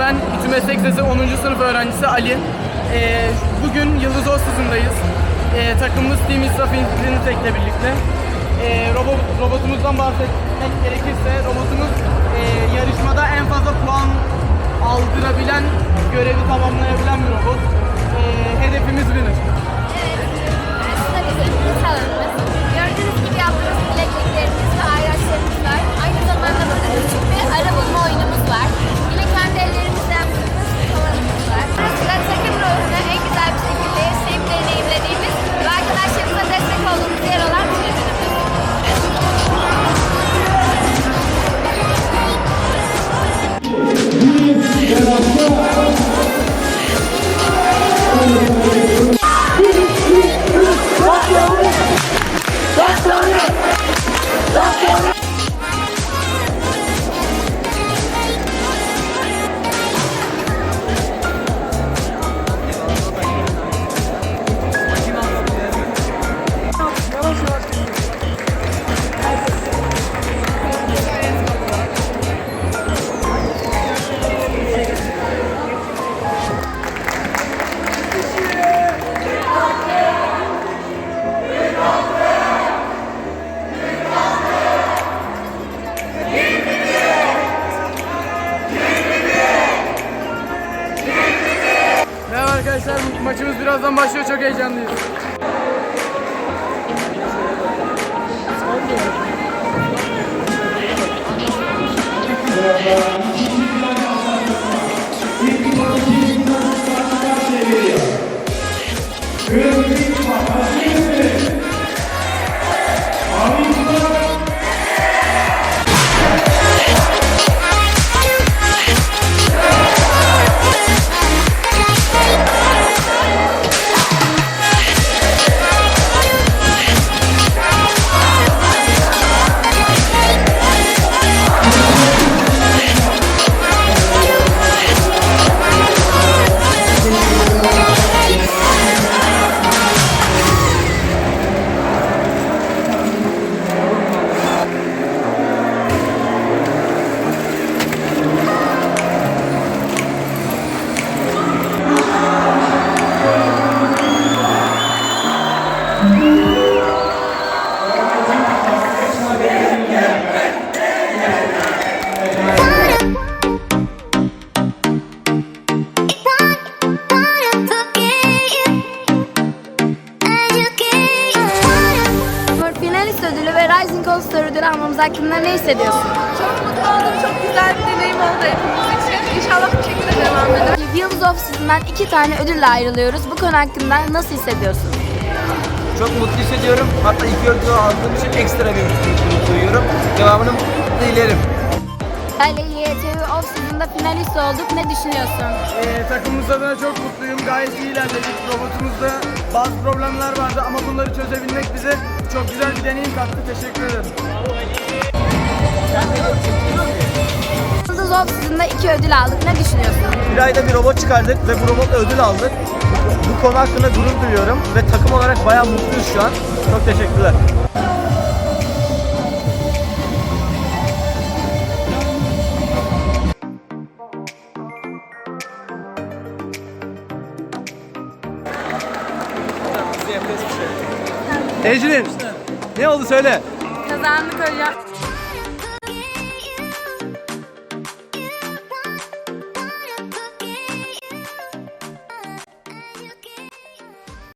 Ben İTÜ Meslek Lisesi 10. sınıf öğrencisi Ali. Ee, bugün Yıldız Ostası'ndayız. Ee, takımımız Team İsraf Infinitec'le birlikte. Ee, robot, robotumuzdan bahsetmek gerekirse robotumuz e, yarışmada en fazla puan aldırabilen, görevi tamamlayabilen bir robot. Maçımız birazdan başlıyor. Çok heyecanlıyız. Ödülü almamız hakkında ne hissediyorsun? Çok mutlu oldum. Çok güzel bir deneyim oldu hepimiz için. İnşallah bu şekilde devam eder. Wheels of Season'dan iki tane ödülle ayrılıyoruz. Bu konu hakkında nasıl hissediyorsun? Çok mutlu hissediyorum. Hatta iki ödülü aldığım için ekstra bir mutluluk duyuyorum. Devamını dilerim. Ali YTV Off Season'da finalist olduk. Ne düşünüyorsun? Ee, takımımız adına çok mutluyum. Gayet iyi ilerledik. Robotumuzda bazı problemler vardı ama bunları çözebilmek bize çok güzel bir deneyim kattı. Teşekkür ederim. Yıldız Off Season'da iki ödül aldık. Ne düşünüyorsun? Bir ayda bir robot çıkardık ve bu robotla ödül aldık. Bu konu hakkında gurur duyuyorum ve takım olarak bayağı mutluyuz şu an. Çok teşekkürler. Ecrin, ne oldu söyle. Kazandık hocam.